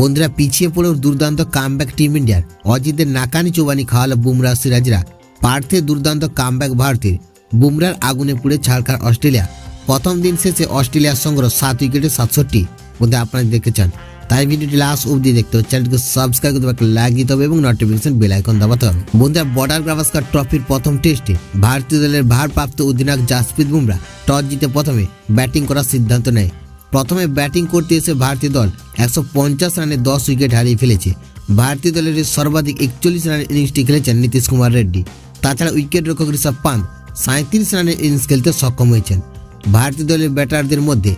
বন্ধুরা পিছিয়ে পড়েও দুর্দান্ত কামব্যাক টিম ইন্ডিয়ার অজিতের নাকানি চোবানি খাওয়ালো বুমরা সিরাজরা। পার্থে দুর্দান্ত কামব্যাক ভারতের। বুমরার আগুনে পুড়ে ছাড়খার অস্ট্রেলিয়া। প্রথম দিন শেষে অস্ট্রেলিয়ার সংগ্রহ সাত উইকেটে সাতষট্টি। মধ্যে আপনারা দেখতে চান। তাই ভিডিওটি লাস্ট অবধি দেখতে হবে চ্যানেলকে সাবস্ক্রাইব করতে হবে লাইক দিতে হবে এবং নোটিফিকেশন বেল আইকন দাবাতে হবে। বন্ধুরা বর্ডার গাভাস্কার ট্রফির প্রথম টেস্টে ভারতীয় দলের ভারপ্রাপ্ত অধিনায়ক জাসপ্রীত বুমরা টস জিতে প্রথমে ব্যাটিং করার সিদ্ধান্ত নেয়। প্রথমে ব্যাটিং করতে এসে ভারতীয় দল একশো পঞ্চাশ রানে দশ উইকেট হারিয়ে ফেলেছে। ভারতীয় দলের সর্বাধিক একচল্লিশ রানের ইনিংসটি খেলেছেন নীতিশ কুমার রেড্ডি। তাছাড়া উইকেট রক্ষক ঋষভ পান্ত সাঁত্রিশ রানের ইনিংস খেলতে সক্ষম হয়েছেন। ভারতীয় দলের ব্যাটারদের মধ্যে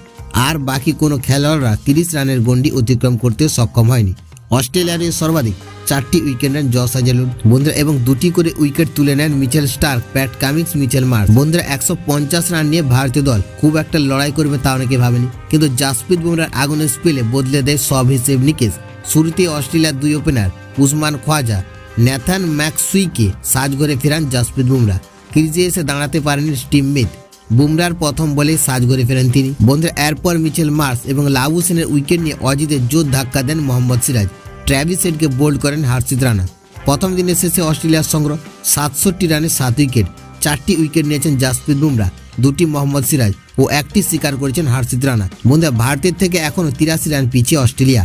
আর বাকি কোনো খেলোয়াড়রা তিরিশ রানের গন্ডি অতিক্রম করতে সক্ষম হয়নি। অস্ট্রেলিয়ার সর্বাধিক চারটি উইকেট নেন জস হাজালুর বন্ধুরা, এবং দুটি করে উইকেট তুলে নেন Mitchell Starc Pat Cummins Mitchell Marsh বন্ধুরা, একশো পঞ্চাশ রান নিয়ে ভারতীয় দল খুব একটা লড়াই করবে তা অনেকে ভাবেনি। কিন্তু জাসপ্রীত বুমরার আগুনের স্পেলে বদলে দেয় সব হিসেব নিকেশ। শুরুতে অস্ট্রেলিয়ার দুই opener Usman Khawaja Nathan McSweeney সাজঘরে ফেরান জাসপ্রীত বুমরা ক্রিজে এসে দাঁড়াতে পারেনি টিমমেট বুমরার প্রথম বলে সাজঘরে ফেরেন তিনি। বন্ধুরা, এরপর মিচেল মার্স এবং লাবু সেনের উইকেট নিয়ে অজিতের জোর ধাক্কা দেন মোহাম্মদ সিরাজ। ট্র্যাভিস হেডকে বোল্ড করেন হার্ষিত রানা। প্রথম দিনের শেষে অস্ট্রেলিয়ার সংগ্রহ সাতষট্টি রানে সাত উইকেট, চারটি উইকেট নিয়েছেন জাসপ্রীত বুমরা, দুটি মোহাম্মদ সিরাজ ও একটি স্বীকার করেছেন হার্ষিত রানা। বন্ধুরা, ভারতের থেকে এখনও তিরাশি রান পিছিয়ে অস্ট্রেলিয়া।